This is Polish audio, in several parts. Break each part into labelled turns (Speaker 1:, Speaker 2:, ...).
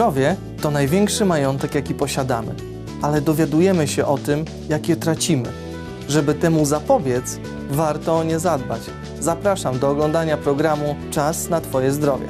Speaker 1: Zdrowie to największy majątek, jaki posiadamy, ale dowiadujemy się o tym, jak je tracimy. Żeby temu zapobiec, warto o nie zadbać. Zapraszam do oglądania programu Czas na Twoje zdrowie.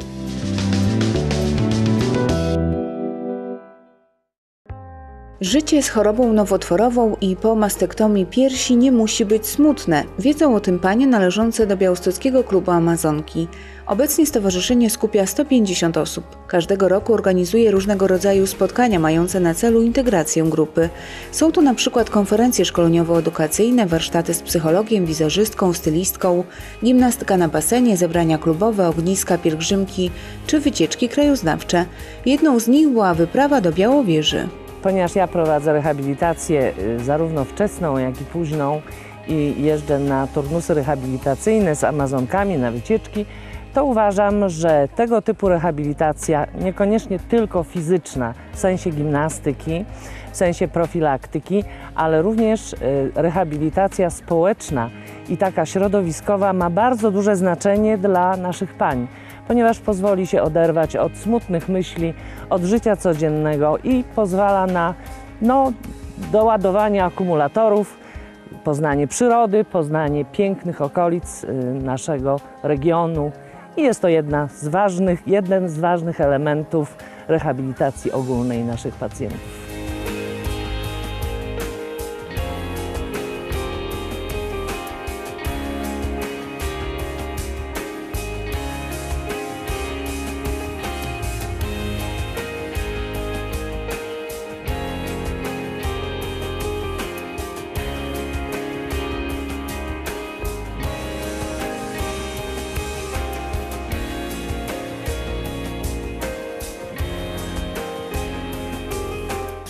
Speaker 2: Życie z chorobą nowotworową i po mastektomii piersi nie musi być smutne. Wiedzą o tym panie należące do Białostockiego Klubu Amazonki. Obecnie stowarzyszenie skupia 150 osób. Każdego roku organizuje różnego rodzaju spotkania mające na celu integrację grupy. Są to na przykład konferencje szkoleniowo-edukacyjne, warsztaty z psychologiem, wizerzystką, stylistką, gimnastyka na basenie, zebrania klubowe, ogniska, pielgrzymki czy wycieczki krajoznawcze. Jedną z nich była wyprawa do Białowieży.
Speaker 3: Ponieważ ja prowadzę rehabilitację y, zarówno wczesną, jak i późną i jeżdżę na turnusy rehabilitacyjne z Amazonkami, na wycieczki, to uważam, że tego typu rehabilitacja, niekoniecznie tylko fizyczna, w sensie gimnastyki, w sensie profilaktyki, ale również y, rehabilitacja społeczna i taka środowiskowa ma bardzo duże znaczenie dla naszych pań, ponieważ pozwoli się oderwać od smutnych myśli, od życia codziennego i pozwala na no, doładowanie akumulatorów, poznanie przyrody, poznanie pięknych okolic y, naszego regionu. I jest to jedna z ważnych, jeden z ważnych elementów rehabilitacji ogólnej naszych pacjentów.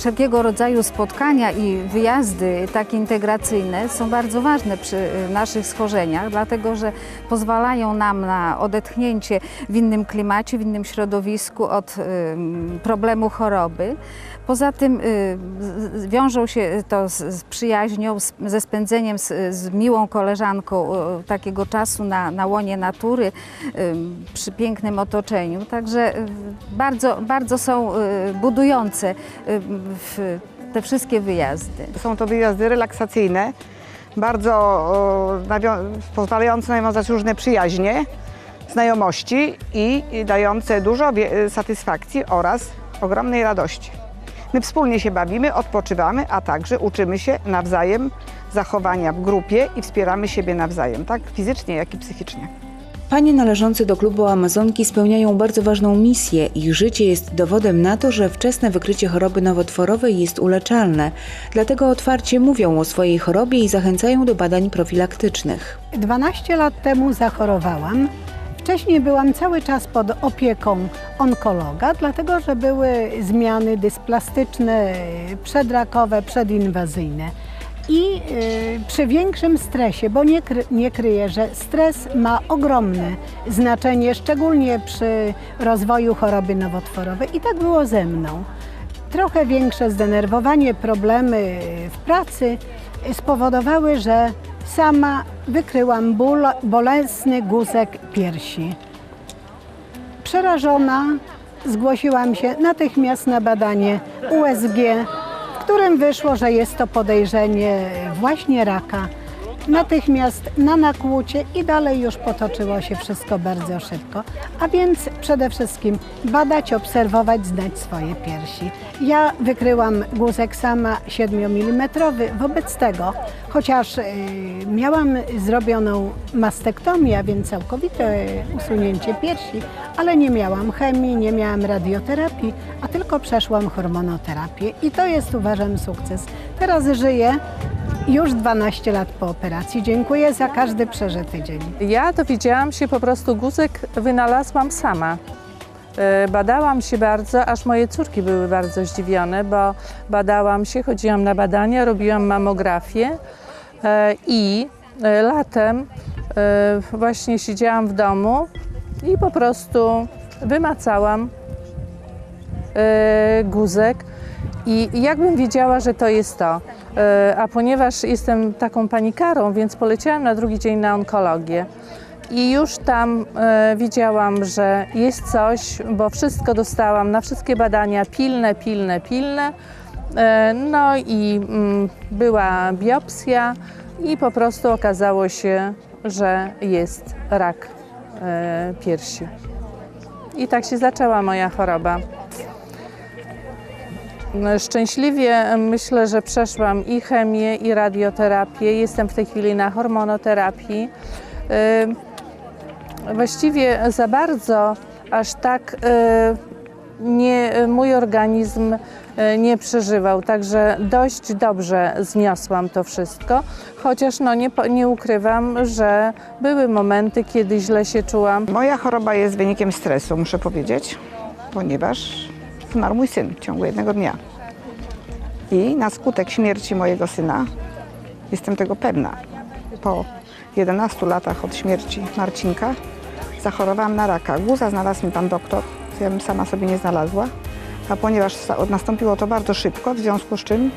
Speaker 4: Wszelkiego rodzaju spotkania i wyjazdy takie integracyjne są bardzo ważne przy y, naszych schorzeniach, dlatego że pozwalają nam na odetchnięcie w innym klimacie, w innym środowisku od ym, problemu choroby. Poza tym y, wiążą się to z, przyjaźnią, ze spędzeniem z, z miłą koleżanką y, takiego czasu na, na łonie natury, przy pięknym otoczeniu. Także y, bardzo, bardzo są y, budujące y, w te wszystkie wyjazdy.
Speaker 5: Są to wyjazdy relaksacyjne, bardzo o, pozwalające nawiązać różne przyjaźnie, znajomości i, dające dużo satysfakcji oraz ogromnej radości. My wspólnie się bawimy, odpoczywamy, a także uczymy się nawzajem zachowania w grupie i wspieramy siebie nawzajem, tak fizycznie, jak i psychicznie.
Speaker 2: Panie należące do klubu Amazonki spełniają bardzo ważną misję. Ich życie jest dowodem na to, że wczesne wykrycie choroby nowotworowej jest uleczalne. Dlatego otwarcie mówią o swojej chorobie i zachęcają do badań profilaktycznych.
Speaker 6: 12 lat temu zachorowałam. Wcześniej byłam cały czas pod opieką onkologa, dlatego że były zmiany dysplastyczne, przedrakowe, przedinwazyjne. I y, przy większym stresie, bo nie, kry, nie kryję, że stres ma ogromne znaczenie, szczególnie przy rozwoju choroby nowotworowej. I tak było ze mną. Trochę większe zdenerwowanie, problemy w pracy spowodowały, że sama wykryłam ból, bolesny guzek piersi. Przerażona zgłosiłam się natychmiast na badanie USG, którym wyszło, że jest to podejrzenie właśnie raka. Natychmiast na nakłucie i dalej już potoczyło się wszystko bardzo szybko. A więc przede wszystkim badać, obserwować, znać swoje piersi. Ja wykryłam guzek sama 7 mm. Wobec tego, chociaż y, miałam zrobioną mastektomię, a więc całkowite usunięcie piersi, ale nie miałam chemii, nie miałam radioterapii, a tylko przeszłam hormonoterapię i to jest uważam sukces. Teraz żyję już 12 lat po operacji. Dziękuję za każdy przeżyty dzień.
Speaker 7: Ja dowiedziałam się po prostu, guzek wynalazłam sama. E, Badałam się bardzo, aż moje córki były bardzo zdziwione, bo badałam się, chodziłam na badania, robiłam mamografię e, i e, latem właśnie siedziałam w domu i po prostu wymacałam guzek i jakbym wiedziała, że to jest to. E, A ponieważ jestem taką panikarą, więc poleciałam na drugi dzień na onkologię. I już tam e, widziałam, że jest coś, bo wszystko dostałam na wszystkie badania pilne, pilne, pilne. E, no i mm, była biopsja i po prostu okazało się, że jest rak piersi. I tak się zaczęła moja choroba. Szczęśliwie myślę, że przeszłam i chemię, i radioterapię. Jestem w tej chwili na hormonoterapii. Właściwie za bardzo aż tak nie, mój organizm nie przeżywał, także dość dobrze zniosłam to wszystko, chociaż no nie, nie ukrywam, że były momenty, kiedy źle się czułam.
Speaker 5: Moja choroba jest wynikiem stresu, muszę powiedzieć, ponieważ zmarł mój syn w ciągu jednego dnia. I na skutek śmierci mojego syna, jestem tego pewna, po 11 latach od śmierci Marcinka zachorowałam na raka. Guza znalazł mi pan doktor, co ja bym sama sobie nie znalazła, a ponieważ nastąpiło to bardzo szybko, w związku z czym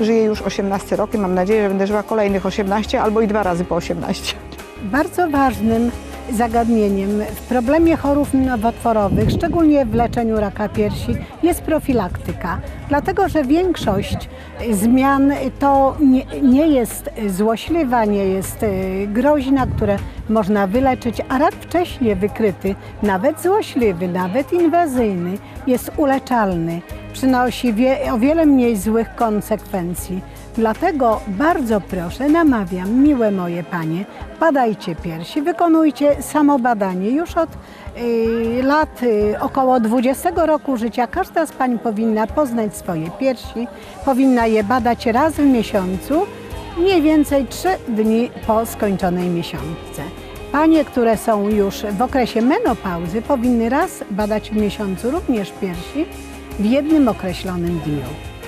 Speaker 5: żyję już 18 rok i mam nadzieję, że będę żyła kolejnych 18 albo i dwa razy po 18.
Speaker 6: Bardzo ważnym zagadnieniem w problemie chorób nowotworowych, szczególnie w leczeniu raka piersi, jest profilaktyka. Dlatego, że większość zmian to nie, nie jest złośliwa, nie jest e, groźna, które można wyleczyć, a rak wcześniej wykryty, nawet złośliwy, nawet inwazyjny, jest uleczalny. Przynosi wie, o wiele mniej złych konsekwencji. Dlatego bardzo proszę, namawiam, miłe moje panie, badajcie piersi, wykonujcie samobadanie. Już od y, lat y, około 20 roku życia każda z pań powinna poznać swoje piersi, powinna je badać raz w miesiącu, mniej więcej 3 dni po skończonej miesiączce. Panie, które są już w okresie menopauzy, powinny raz badać w miesiącu również piersi w jednym określonym dniu.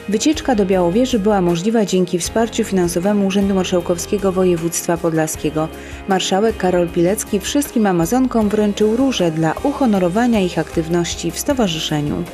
Speaker 2: Wycieczka do Białowieży była możliwa dzięki wsparciu finansowemu Urzędu Marszałkowskiego Województwa Podlaskiego. Marszałek Karol Pilecki wszystkim Amazonkom wręczył róże dla uhonorowania ich aktywności w stowarzyszeniu.